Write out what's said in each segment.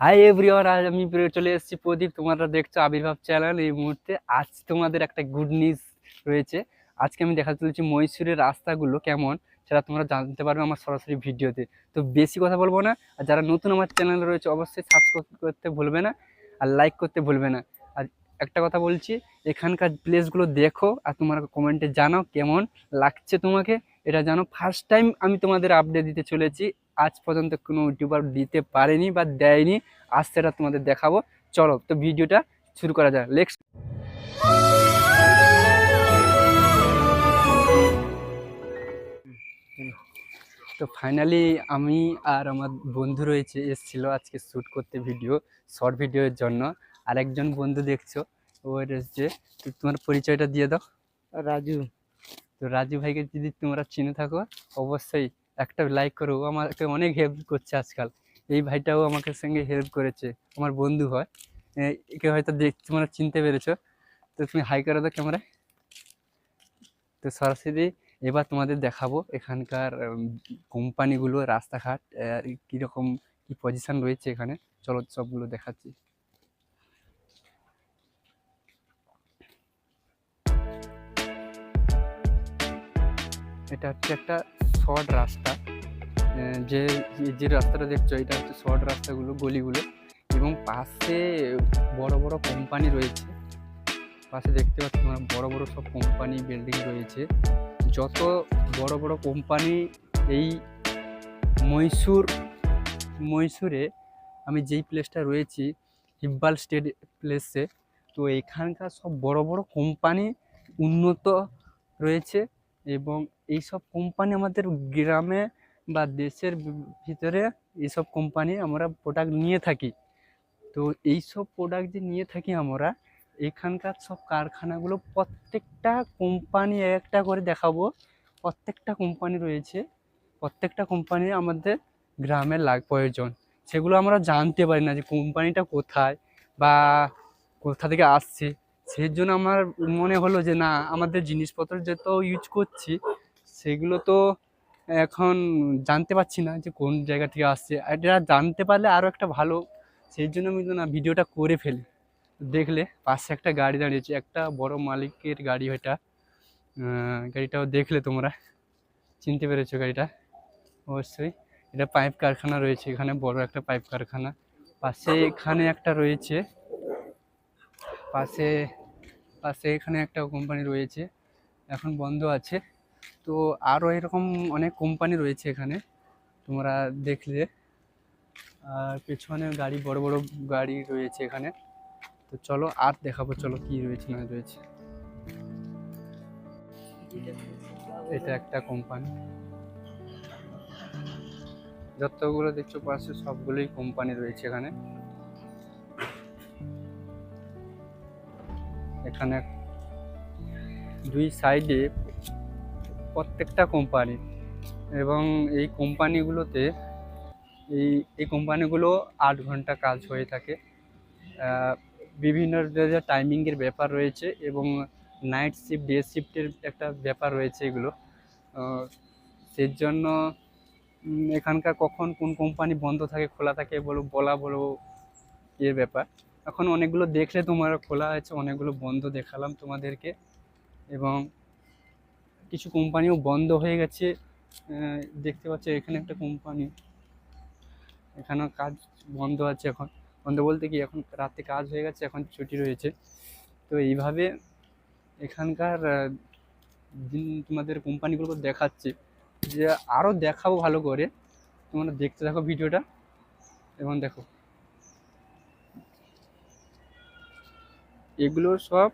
Hi everyone আজ আমি চলে এসেছি প্রদীপ। তোমরা দেখছ আবির্ভাব চ্যানেল এই মুহূর্তে। আজ তোমাদের একটা গুড নিউজ রয়েছে। আজকে আমি দেখা চলেছি মহীশূরের রাস্তাগুলো কেমন, সেটা তোমরা জানতে পারবে আমার সরাসরি ভিডিওতে। তো বেশি কথা বলব না, আর যারা নতুন আমার চ্যানেল রয়েছে অবশ্যই সাবস্ক্রাইব করতে ভুলবে না, আর লাইক করতে ভুলবে না। আর একটা কথা বলছি, এখানকার প্লেসগুলো দেখো, আর তোমরা কমেন্টে জানাও কেমন লাগছে তোমাকে। এটা জানো ফার্স্ট টাইম আমি তোমাদের আপডেট দিতে চলেছি। আজ পর্যন্ত কোনো ইউটিউবার দিতে পারেনি বা দেয়নি আজ সেটা তোমাদের দেখাবো। চলো তো ভিডিওটা শুরু করা যায় নেক্সট তো ফাইনালি আমি আর আমার বন্ধু রয়েছে এসেছিল আজকে শ্যুট করতে ভিডিও শর্ট ভিডিওর জন্য। আর একজন বন্ধু দেখছ ও এসেছে। তো তোমার পরিচয়টা দিয়ে দাও। রাজু। তো রাজু ভাইকে যদি তোমরা চিনে থাকো অবশ্যই একটা লাইক করো আমাকে অনেক হেল্প করছে আজকাল। এই ভাইটাও আমাকে সঙ্গে হেল্প করেছে, আমার বন্ধু হয়। একে হয়তো দেখ তোমরা চিনতে পেরেছ। তো তুমি হাই করে দাও ক্যামেরায় তো সরাসরি এবার তোমাদের দেখাবো এখানকার কোম্পানিগুলো, রাস্তাঘাট কীরকম কী পজিশন রয়েছে এখানে। চলো সবগুলো দেখাচ্ছি। এটা হচ্ছে একটা শর্ট রাস্তা যে, যে- রাস্তাটা দেখছ, এটা হচ্ছে শর্ট রাস্তাগুলো, গলিগুলো এবং পাশে বড় বড় কোম্পানি রয়েছে। পাশে দেখতে পাচ্ছ তোমরা বড় বড় সব কোম্পানি বিল্ডিং রয়েছে। যত বড় বড় কোম্পানি এই মহীশূর, মহীশূরে আমি যেই প্লেসটা রয়েছি, হিব্বাল স্টেট প্লেসে তো এখানকার সব বড় বড় কোম্পানি উন্নত রয়েছে। এবং এই সব কোম্পানি আমাদের গ্রামে বা দেশের ভিতরে এইসব কোম্পানি আমরা প্রোডাক্ট নিয়ে থাকি। তো এই সব প্রোডাক্ট যে নিয়ে থাকি আমরা, এখানকার সব কারখানাগুলো প্রত্যেকটা কোম্পানি একটা করে দেখাবো। প্রত্যেকটা কোম্পানি রয়েছে, প্রত্যেকটা কোম্পানি আমাদের গ্রামে লাগ, প্রয়োজন। সেগুলো আমরা জানতে পারি না যে কোম্পানিটা কোথায় বা কোথা থেকে আসছে। সেই জন্য আমার মনে হলো যে, না, আমাদের জিনিসপত্র যত ইউজ করছি, সেগুলো তো এখন জানতে পারছি না যে কোন জায়গা থেকে আসছে। এটা জানতে পারলে আরও একটা ভালো, সেই জন্য আমি না ভিডিওটা করে ফেলি। দেখলে পাশে একটা গাড়ি দাঁড়িয়েছে, একটা বড় মালিকের গাড়ি ওইটা গাড়িটাও দেখলে তোমরা। চিনতে পেরেছ গাড়িটা? অবশ্যই। এটা পাইপ কারখানা রয়েছে, এখানে বড় একটা পাইপ কারখানা। পাশে এখানে একটা রয়েছে। পাশে পাশে এখানে একটা কোম্পানি রয়েছে, এখন বন্ধ আছে। তো আরও এরকম অনেক কোম্পানি রয়েছে এখানে, তোমরা দেখলে। আর পেছনে গাড়ি, বড় বড় গাড়ি রয়েছে এখানে। তো চলো, আর দেখাবো, চলো কি রয়েছে, না রয়েছে। এটা একটা কোম্পানি যতগুলো দেখছ, পাশে সবগুলোই কোম্পানি রয়েছে এখানে। এখানে দুই সাইডে প্রত্যেকটা কোম্পানি এবং এই কোম্পানিগুলোতে এই এই কোম্পানিগুলো আট ঘণ্টা কাজ হয়ে থাকে। বিভিন্ন টাইমিংয়ের ব্যাপার রয়েছে এবং নাইট শিফট ডে শিফটের একটা ব্যাপার রয়েছে এগুলো। সেই জন্য এখানকার কখন কোন কোম্পানি বন্ধ থাকে, খোলা থাকে বলো, বলা বলো, এর ব্যাপার। এখন অনেকগুলো দেখলে তোমার খোলা আছে অনেকগুলো বন্ধ দেখালাম তোমাদেরকে। এবং কিছু কোম্পানিও বন্ধ হয়ে গেছে। দেখতে পাচ্ছ এখানে একটা কোম্পানি। এখানেও কাজ বন্ধ আছে এখন। বন্ধ বলতে কি, এখন রাতে কাজ হয়ে গেছে, এখন ছুটি রয়েছে। তো এইভাবে এখানকার জিন- তোমাদের কোম্পানিগুলো দেখাচ্ছে যে আরও দেখাবো ভালো করে। তোমরা দেখতে থাকো ভিডিওটা। এবং দেখো এগুলো সব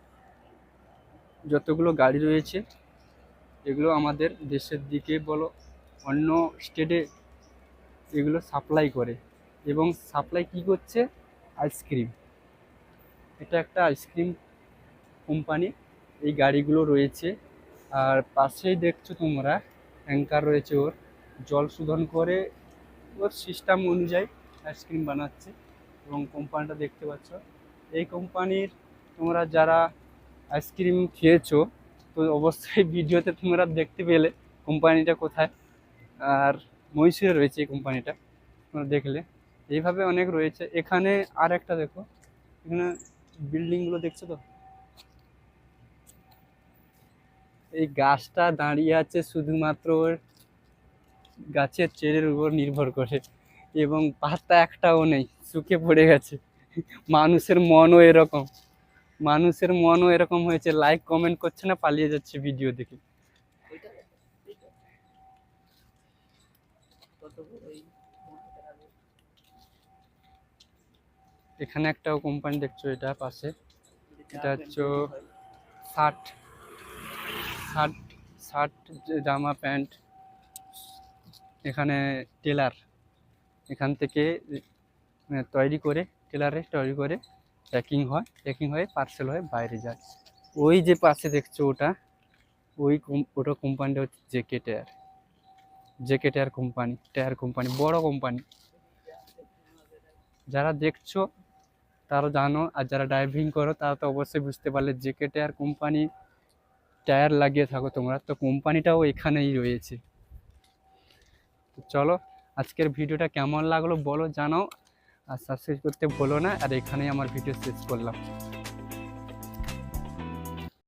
যতগুলো গাড়ি রয়েছে, এগুলো আমাদের দেশের দিকে বলো, অন্য স্টেটে এগুলো সাপ্লাই করে। এবং সাপ্লাই কি করছে? আইসক্রিম এটা একটা আইসক্রিম কোম্পানি এই গাড়িগুলো রয়েছে। আর পাশেই দেখছ তোমরা অ্যাঙ্কার রয়েছে ওর। জল শোধন করে ওর সিস্টেম অনুযায়ী আইসক্রিম বানাচ্ছে। এবং কোম্পানিটা দেখতে পাচ্ছ। এই কোম্পানির তোমরা যারা আইসক্রিম খেয়েছো, তো অবশ্যই ভিডিওতে তোমরা দেখতে পেলে কোম্পানিটা কোথায় আর মহীশূরে রয়েছে এই কোম্পানিটা, তোমরা দেখলে। এইভাবে অনেক রয়েছে। এখানে আর একটা দেখো, এখানে বিল্ডিংগুলো দেখছ তো? এই গাছটা দাঁড়িয়ে আছে শুধুমাত্র গাছের চেরের উপর নির্ভর করে, এবং পাতা একটাও নেই শুকে পড়ে গেছে। মানুষের মনও এরকম। মানুষের মনও এরকম হয়েছে লাইক কমেন্ট করছে না, পালিয়ে যাচ্ছে ভিডিও দেখে। এখানে একটা কোম্পানি দেখছ, এটা পাশে। এটা হচ্ছে শার্ট শার্ট শার্ট জামা, প্যান্ট। এখানে টেলার এখান থেকে তৈরি করে টেলারে তৈরি করে প্যাকিং হয় প্যাকিং হয়ে পার্সেল হয়ে বাইরে যায়। ওই যে পাশে দেখছ ওটা, ওই ওটা কোম্পানিটা হচ্ছে JK tyre JK tyre company tyre company বড় কোম্পানি যারা দেখছ, তারা জানো, আর যারা ড্রাইভিং করো, তারা তো অবশ্যই বুঝতে পারলে জেকে টায়ার কোম্পানি টায়ার লাগিয়ে থাকো তোমরা। তো কোম্পানিটাও এখানেই রয়েছে। চলো, আজকের ভিডিওটা কেমন লাগল বলো জানাও। আর সাবস্ক্রাইব করতে বলো না। আর এখানেই আমার ভিডিও শেষ করলাম।